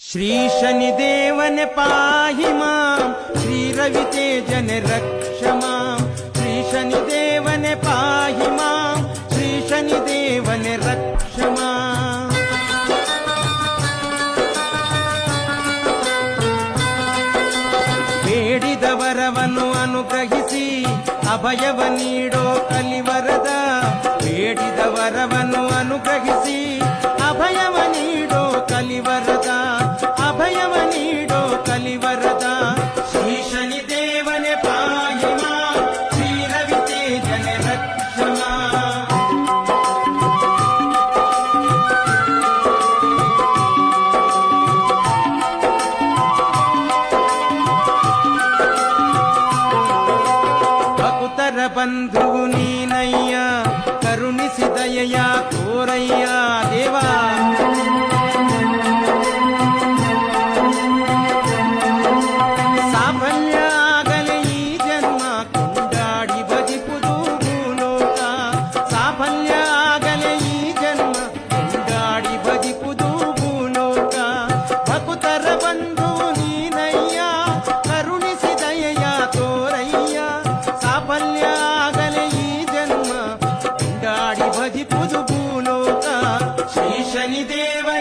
శ్రీశనిదేవన పాహి మాం శ్రీరవితేజన రక్ష మాం శ్రీశనిదేవన పాహి మాం శ్రీశనిదేవన రక్ష మాం ಬೇಡಿದ ವರವನ್ನು ಅನುಗ್ರಹಿಸಿ ಅಭಯವ ನೀಡೋ ಕಲಿವರದ ಬೇಡಿದ బంధువు నీనయ్యా కరుణిసి దయయా కోరయ్యా దేవా ದೇವ